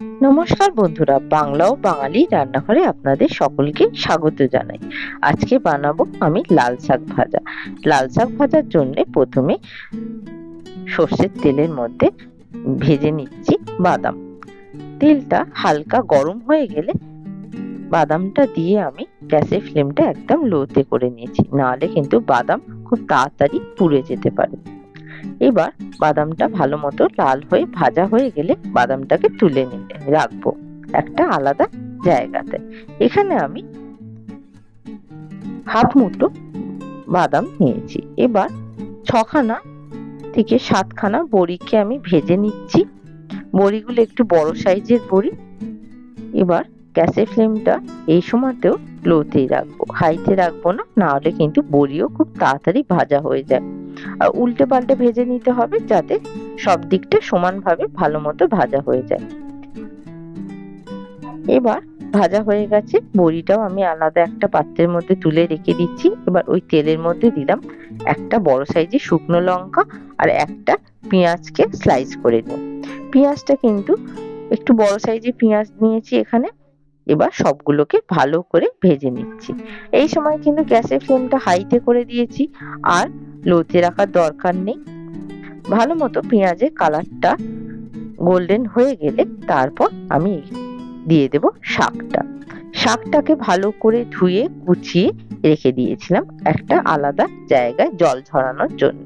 নমস্কার বন্ধুরা, বাংলা ও বাঙালি রান্নাঘরে আপনাদের সকলকে স্বাগত জানাই। আজকে বানাবো আমি লাল শাক ভাজা। লাল শাক ভাজার জন্য প্রথমে সর্ষের তেলের মধ্যে ভেজে নিচ্ছি বাদাম। তেলটা হালকা গরম হয়ে গেলে বাদামটা দিয়ে আমি গ্যাসের ফ্লেমটা একদম লোতে করে নিয়েছি। নাহলে কিন্তু বাদাম খুব তাড়াতাড়ি পুড়ে যেতে পারে। এবার বাদামটা ভালো মতো লাল হয়ে ভাজা হয়ে গেলে বাদামটাকে তুলে নিতে রাখব একটা আলাদা জায়গাতে। এখানে আমি হাফ মুঠো বাদাম নিয়েছি। এবার ছখানা থেকে সাতখানা বড়িকে আমি ভেজে নিচ্ছি। বড়িগুলো একটু বড় সাইজের বড়ি। এবার গ্যাসের ফ্লেমটা এই সময়তেও লোতেই রাখব। হাইতে রাখব না, নাহলে কিন্তু বড়িও খুব তাড়াতাড়ি ভাজা হয়ে যায়। উল্টে পাল্টে ভেজে নিতে হবে যাতে সব দিকটা সমানভাবে ভালো মতো ভাজা হয়ে যায়। এবার ভাজা হয়ে গেছে, বড়িটাও আমি আলাদা একটা পাত্রের মধ্যে তুলে রেখে দিচ্ছি। এবার ওই তেলের মধ্যে দিলাম একটা বড় সাইজের শুকনো লঙ্কা আর একটা পেঁয়াজকে স্লাইস করে নিই। পেঁয়াজটা কিন্তু একটু বড় সাইজের পেঁয়াজ নিয়েছি এখানে। এবার সবগুলোকে ভালো করে ভেজে নিচ্ছি। এই সময় কিন্তু গ্যাসের ফ্লেমটা হাইতে করে দিয়েছি, আর লোতে রাখার দরকার নেই। ভালো মতো পেঁয়াজের কালারটা গোল্ডেন হয়ে গেলে তারপর আমি দিয়ে দেব শাকটা। শাকটাকে ভালো করে ধুয়ে, কুচিয়ে রেখে দিয়েছিলাম একটা আলাদা জায়গায় জল ঝরানোর জন্য।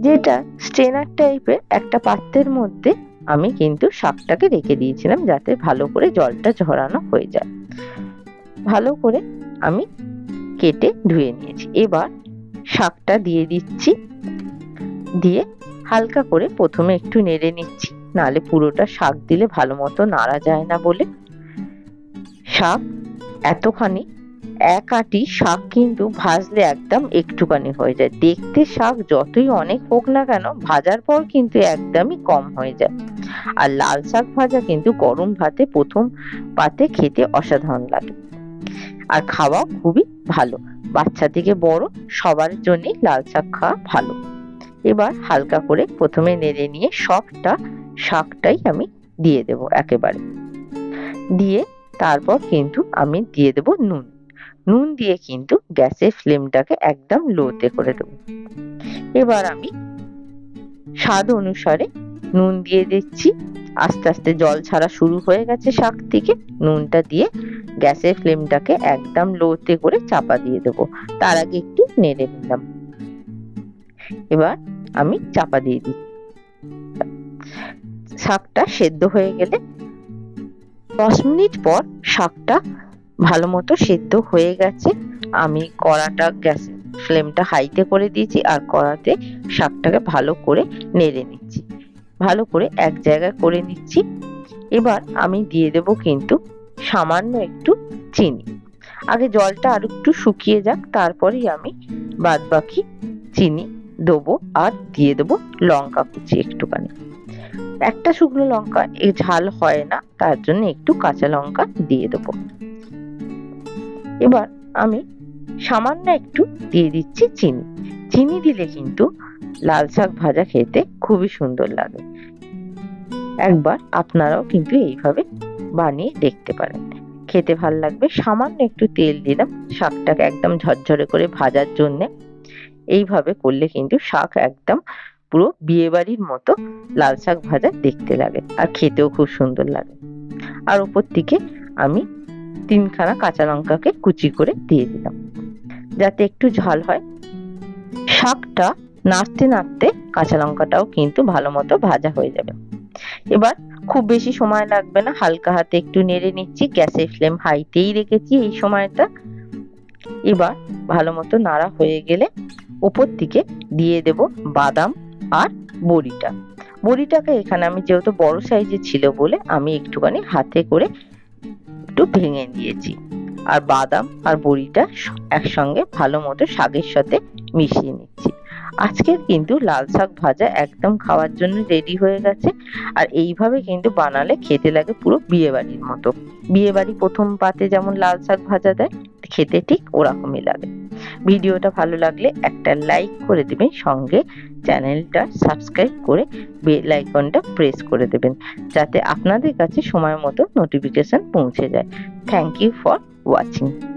যেটা স্ট্রেনার টাইপের একটা পাত্রের মধ্যে আমি কিন্তু শাকটাকে রেখে দিয়েছিলাম যাতে ভালো করে জলটা ঝরানো হয়ে যায়। ভালো করে আমি কেটে ধুয়ে নিয়েছি। এবার শাকটা দিয়ে দিচ্ছি। দিয়ে হালকা করে প্রথমে একটু নেড়ে নিচ্ছি। নালে পুরোটা শাক দিলে ভালো মতো নাড়া যায় না বলে। শাক এতখানি এক আটি শাক কিন্তু ভাজলে একদম একটুখানি হয়ে যায়। দেখতে শাক যতই অনেক হোক না কেন, ভাজার পর কিন্তু একদমই কম হয়ে যায়। আর লাল শাক ভাজা কিন্তু গরম ভাতে, প্রথম পাতে খেতে অসাধারণ লাগে। আর খাওয়া খুবই ভালো। বাচ্চা থেকে বড়, সবার জন্যই লাল শাক খাওয়া ভালো। এবার হালকা করে প্রথমে নেড়ে নিয়ে সবটা, শাকটাই আমি দিয়ে দেব একেবারে। দিয়ে তারপর কিন্তু আমি দিয়ে দেব নুন। নুন দিয়ে কিন্তু গ্যাসের ফ্লেমটাকে একদম লোতে করে দেব। এবার আমি স্বাদ অনুসারে নুন দিয়ে দিচ্ছি। আস্তে আস্তে জল ছাড়া শুরু হয়ে গেছে শাক থেকে। নুনটা দিয়ে গ্যাসের ফ্লেমটাকে একদম লোতে করে চাপা দিয়ে দেব। তার আগে একটু নেড়ে নিলাম। এবার আমি চাপা দিয়ে দিই শাকটা সেদ্ধ হয়ে গেলে দশ মিনিট পর শাকটা ভালো মতো সেদ্ধ হয়ে গেছে। আমি কড়াটা গ্যাস ফ্লেমটা হাইতে করে দিয়েছি আর কড়াতে শাকটাকে ভালো করে নেড়ে নিচ্ছি। ভালো করে এক জায়গায় করে নিচ্ছি। এবার আমি দিয়ে দেব কিন্তু সামান্য একটু চিনি। আগে জলটা আর একটু শুকিয়ে যাক, তারপরেই আমি বাদ বাকি চিনি দেবো আর দিয়ে দেবো লঙ্কা কুচি একটুখানি। একটা শুকনো লঙ্কা এ ঝাল হয় না, তার জন্য একটু কাঁচা লঙ্কা দিয়ে দেবো। এবার আমি সামান্য একটু দিয়ে দিচ্ছি চিনি। চিনি দিলে কিন্তু লাল শাক ভাজা খেতে খুবই সুন্দর লাগে। একবার আপনারাও কিন্তু এইভাবে বানিয়ে দেখতে পারেন। খেতে ভালো লাগবে। সামান্য একটু তেল দিলাম। শাকটাকে একদম ঝরঝরে করে ভাজার জন্য। এইভাবে করলে কিন্তু শাক একদম পুরো বিয়েবাড়ির মতো লাল শাক ভাজা দেখতে লাগে আর খেতেও খুব সুন্দর লাগে। আর ওপর থেকে আমি তিনখানা কাঁচা লঙ্কাকে কুচি করে দিয়ে দিলাম। যাতে একটু ঝাল হয়। শাকটা নাড়তে নাড়তে কাঁচা লঙ্কাটাও কিন্তু ভালো মতো ভাজা হয়ে যাবে। এবার খুব বেশি সময় লাগবে না, হালকা হাতে একটু নেড়ে নিচ্ছি, গ্যাসের ফ্লেম হাইতেই রেখেছি এই সময়টা। এবার ভালো মতো নাড়া হয়ে গেলে ওপর দিকে দিয়ে দেব বাদাম আর বড়িটা। বড়িটাকে এখানে আমি যেহেতু বড় সাইজে ছিল বলে আমি একটুখানি হাতে করে একটু ভেঙে দিয়েছি। আর বাদাম আর বড়িটা একসঙ্গে ভালো মতো শাকের সাথে মিশিয়ে নিচ্ছি। আজকের কিন্তু লাল শাক ভাজা একদম খাওয়ার জন্য রেডি হয়ে গেছে। আর এইভাবে কিন্তু বানালে খেতে লাগে পুরো বিয়েবাড়ির মতো। বিয়েবাড়ি প্রথম পাতে যেমন লাল শাক ভাজা দেয়, খেতে ঠিক ওরকমই লাগে। ভিডিওটা ভালো লাগলে একটা লাইক করে দেবেন, সঙ্গে চ্যানেলটা সাবস্ক্রাইব করে বেল আইকনটা প্রেস করে দেবেন, যাতে আপনাদের কাছে সময় মতো নোটিফিকেশন পৌঁছে যায়। Thank you for watching